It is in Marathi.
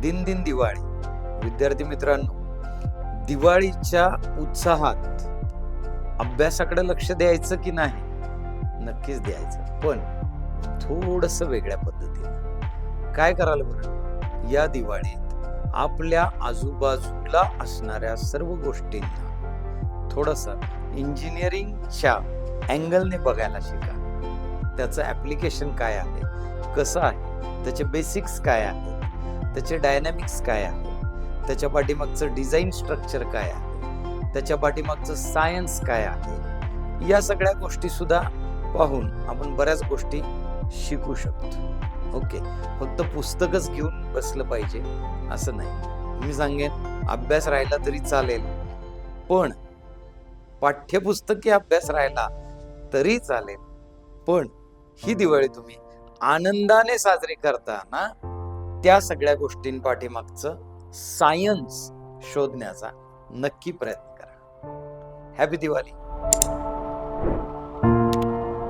दिन दिन दिवाळी. विद्यार्थी मित्रांनो दिवाळीच्या उत्साहात अभ्यासाकडे लक्ष द्यायचं की नाही? नक्कीच द्यायचं. पण थोडस वेगळ्या पद्धतीने. काय करायला बरं? या दिवाळीत आपल्या आजूबाजूला असणाऱ्या सर्व गोष्टींना थोडस इंजिनिअरिंगच्या अँगलने बघायला शिका. त्याचं ऍप्लिकेशन काय आहे? कसं आहे? त्याचे बेसिक्स काय आहेत? त्याचे डायनॅमिक्स काय आहे? त्याच्या पाठीमागचं डिझाईन स्ट्रक्चर काय आहे? त्याच्या पाठीमागचं सायन्स काय आहे? या सगळ्या गोष्टी सुद्धा पाहून आपण बऱ्याच गोष्टी शिकू शकतो. ओके फक्त पुस्तकच घेऊन बसलं पाहिजे असं नाही. मी सांगेन अभ्यास राहिला तरी चालेल. पण पाठ्यपुस्तकी अभ्यास राहिला तरी चालेल. पण ही दिवाळी तुम्ही आनंदाने साजरी करता ना? त्या सगळ्या गोष्टींपाठीमागचं सायन्स शोधण्याचा नक्की प्रयत्न करा. हॅपी दिवाळी